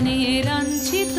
গানে রাঞ্ছিত